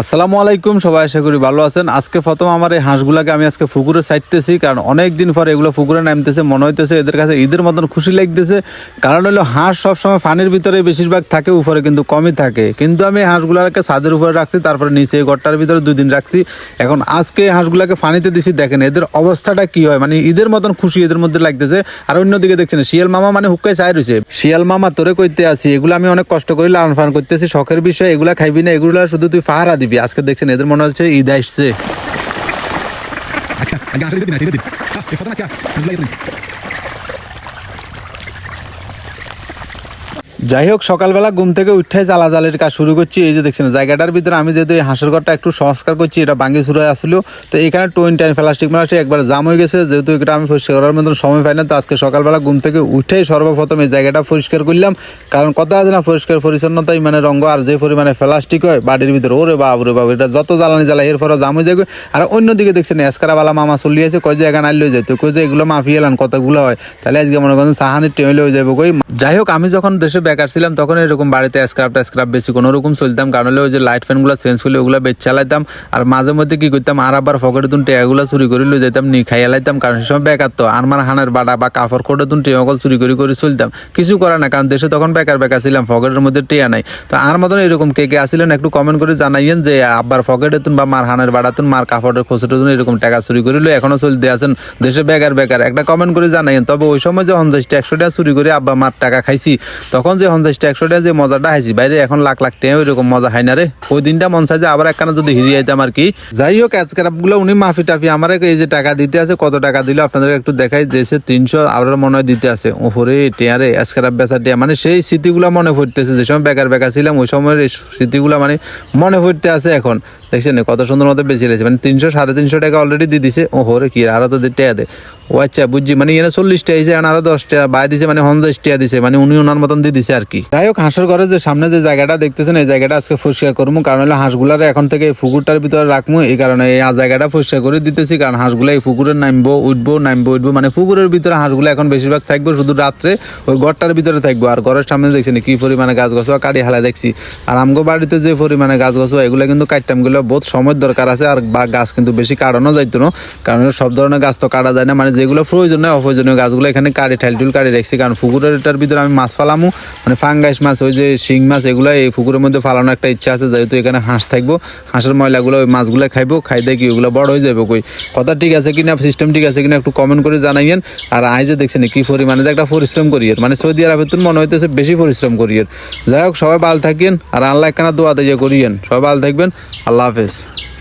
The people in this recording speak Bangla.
আসসালামু আলাইকুম, সবাই আশা করি ভালো আছেন। আজকে প্রথম আমার এই হাঁসগুলাকে আমি আজকে পুকুরে সাইটতেছি কারণ অনেক দিন পর এগুলো পুকুরে নামতেছে, মনে হইতেছে এদের কাছে ঈদের মতন খুশি লাগতেছে। কারণ হলো হাঁস সবসময় পানির ভিতরে বেশিরভাগ থাকে, উপরে কিন্তু কমই থাকে। কিন্তু আমি হাঁসগুলাকে ছাদের উপরে রাখছি, তারপরে নিচে ঘরটার ভিতরে দুই দিন রাখছি। এখন আজকে হাঁসগুলাকে পানিতে দিছি, দেখেন এদের অবস্থাটা কি হয়। মানে ঈদের মতন খুশি এদের মধ্যে লাগতেছে। আর অন্যদিকে দেখছেন, শিয়াল মামা মানে হুক্কায় চাই রয়েছে শিয়াল মামা তোরে কইতে আছি এগুলো আমি অনেক কষ্ট করে লালন পালন করতেছি, শখের বিষয়, এগুলা খাইবি না, এগুলা শুধু তুই দিবি। আজকে দেখছেন এদের মনে হচ্ছে ঈদ আসছে আজকে আজকে আসলে দিন আছে দিন আহ এই ফটো আজকে আজকে দিন যাই হোক সকালবেলা ঘুম থেকে উঠে জ্বালা জালের কাজ শুরু করছি। এই যে দেখছেন, জায়গাটার ভিতরে আমি যেহেতু এই হাঁসের ঘরটা একটু সংস্কার করছি, এটা ভাঙ্গি শুরু আসলো। তো এখানে টোয়েন্টি টাইম প্লাস্টিক প্লাস্টিক একবার জাম হয়ে গেছে। যেহেতু এটা আমি পরিষ্কার করার মতন সময় পাই না, তো আজকে সকালবেলা ঘুম থেকে উঠেই সর্বপ্রথম এই জায়গাটা পরিষ্কার করলাম। কারণ কথা আছে না, পরিষ্কার পরিচ্ছন্নতাই মানে রঙ আর যে পরিমাণে প্লাস্টিক হয়, বাড়ির ভিতরে, ওরে বাপ রে বাপ, এটা যত জ্বালানি জ্বালা এরপরে জাম হয়ে যাবে। আর অন্যদিকে দেখছেন, এসকারাওয়ালা মামা চলিয়েছে কয় যে এখানে আনলেও যেত, কই যে এগুলো মাফি এলান কতগুলো হয়। তাহলে আজকে মনে করেন সাহানির টেমিলে হয়ে যাবে কই। যাই হোক, আমি যখন দেশে বেকার ছিলাম তখন এরকম বাড়িতে স্ক্রাব স্ক্রাব বেশি। কোনো রকম চলতাম, কারণ হলে ওই যে লাইট ফ্যানগুলো চেঞ্জ করলে ওগুলো বেচ চালাইতাম। আর মাঝে মধ্যে কি করতাম, আর আবার ফকেটে তুন টেয়াগুলো চুরি করে লই যেতাম নি খাইয়া লাইতাম, কারণ সে সময় বেকার তো। আর আমার হানের বাড়া বা কাপড় কোটে তুন টেয়াগল চুরি করে করে চলতাম। কিছু করে না কারণ দেশে তখন বেকার বেকার ছিলাম ফকেটের মধ্যে টেয়া নাই। তো আর মতন এরকম কে কে আসিলেন একটু কমেন্ট করে জানাইয়েন যে, আব্বার ফকেটে তুন বা মার হানের বাড়াতুন মার কাপড়ের খোঁচটে তুন এরকম টাকা চুরি করে লই এখনও চলতে আছেন। দেশে বেকার বেকার। একটা কমেন্ট করে জানাইয়েন, তবে ওই সময় যে একশো টাকা চুরি করে আব্বা মার টাকা খাইছি, তখন যে হন্দাসটা একশো টাকা যে মজাটা হাইছি, বাইরে এখন লাখ লাখ টাকা ওইরকম মজা হয় না রে। ওই দিনটা মন চাই যে আবার একখানা যদি হিরিয়ে আইতাম আর কি। যাই হোকগুলো উনি মাফি টাফি, আমার এই যে টাকা দিতে আছে, কত টাকা দিল আপনাদের একটু দেখাই দিয়েছে তিনশো আবার মনে হয় দিতে আছে। ওপরে টিয়ারে আজকের বেচা টিয়া। মানে সেই স্মৃতিগুলো মনে পড়তেছে, যে সময় বেকার বেকার ছিলাম, ওই সময়ের স্মৃতিগুলো মানে মনে পড়তে আছে এখন। দেখছেন কত সুন্দর মতো বেশি লেগেছে মানে তিনশো, সাড়ে তিনশো টাকা অলরেডি দিয়ে দিছে। ও হরে কি, আরও তো টিয়া দে। ও আচ্ছা বুঝছি মানে এনে চল্লিশটা আইছে এখন আরও দশটা বাই দিছে মানে পঞ্চাশ টিয়া দিছে মানে উনি ওনার মতন দিয়ে দিছে আর কি। যাই হোক, হাঁসের ঘরে যে সামনে যে জায়গাটা দেখতেছেন, এই জায়গাটা আজকে পরিষ্কার করব। কারণ হলো হাঁসগুলার এখন থেকে পুকুরটার ভিতরে রাখব। এই কারণে এই জায়গাটা পরিষ্কার করে দিতেছি। কারণ হাঁসগুলো এই পুকুরে নামবো, উঠবো নামবো, উঠবো। মানে পুকুরের ভিতরে হাঁসগুলো এখন বেশিরভাগ থাকবে, শুধু রাত্রে ওই ঘরটার ভিতরে থাকব। আর ঘরের সামনে দেখছেন কি পরিমাণে গাছ গাছ কাটি হালা দেখছি। আর আমগো বাড়িতে যে পরিমাণে গাছ গাছ এগুলো কিন্তু কাটতাম গুলো বহুত সময় দরকার আছে আর বা গাছ কিন্তু বেশি কাটানো যাইতো না। কারণ সব ধরনের গাছ তো কাটা যায় না। মানে যেগুলো প্রয়োজন হয়, অপ্রয়োজনীয় গাছগুলো এখানে কাটি ঠাইল টুল কাটি রাখছি। কারণ পুকুরের এটার ভিতরে আমি মাছ ফালামু। মানে ফাঙ্গাস মাছ, ওই যে শিং মাছ, এগুলো এই পুকুরের মধ্যে ফালানোর একটা ইচ্ছা আছে। যেহেতু এখানে হাঁস থাকব, হাঁসের ময়লাগুলো ওই মাছগুলো খাইবো, খাই কি ওগুলো বড় হয়ে যাবে কই। কথা ঠিক আছে কিনা সিস্টেম ঠিক আছে কিনা একটু কমেন্ট করে জানাইয়েন। আর আই যে দেখছেন কি পরিমাণে যে একটা পরিশ্রম করি এর। মানে সৌদি আরবের তুন মনে হইতেছে বেশি পরিশ্রম করি এর। যাই হোক, সবাই ভালো থাকেন। আর আল্লাহ একখানা দোয়া দিয়ে করিয়েন। সবাই ভালো থাকবেন। আল্লাহ হাফেজ